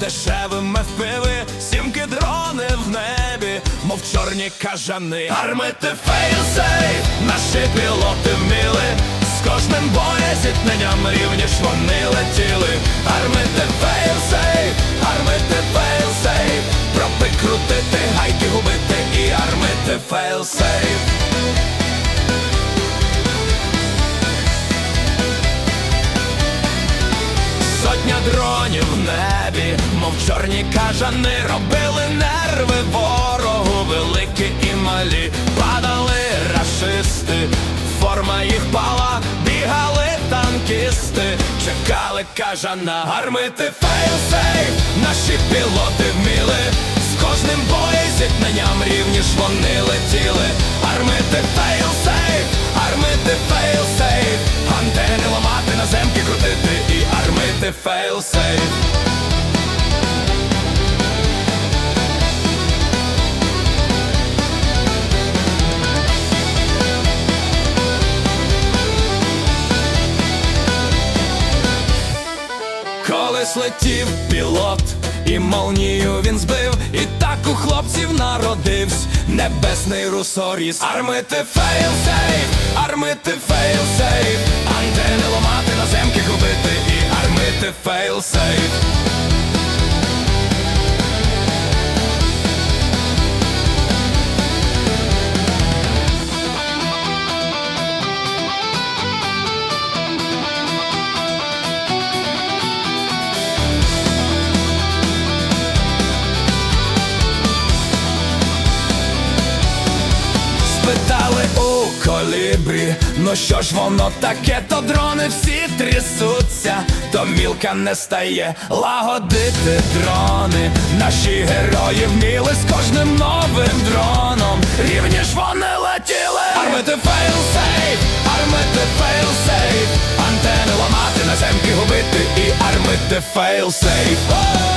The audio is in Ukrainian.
дешевими впиви, сімки дрони в небі, мов чорні кажани. Армити фейлсейф, наші пілоти вміли, з кожним боєзіткненням рівні ж вони летіли. Армити фейлсейф, армити фейлсейф, пропи крутити, гайки губити і армити фейлсейф. Сотня дронів в небі, мов чорні кажани, робили нерви ворогу, великі і малі, падали рашисти, форма їх пала, бігали танкісти, чекали кажана, армити фейлсейф, наші пілоти вміли, з кожним боєзіткненням рівні ж вони летіли, армити фейлсейф, армити фейлсейф, антени ламати, наземки крутити і армити фейлсейф. Колись летів пілот, і молнію він збив, і так у хлопців народився небесний русоріс. Армити фейлсейф, армити фейлсейф, антени на земки губити і армити фейлсейф. Спитали колібрі, ну що ж воно таке, то дрони всі трясуться, то мілка не стає лагодити дрони. Наші герої вміли з кожним новим дроном. Рівні ж вони летіли. Армити фейлсейф, армити фейлсейф, антени ламати, наземки губити і армити фейлсейф.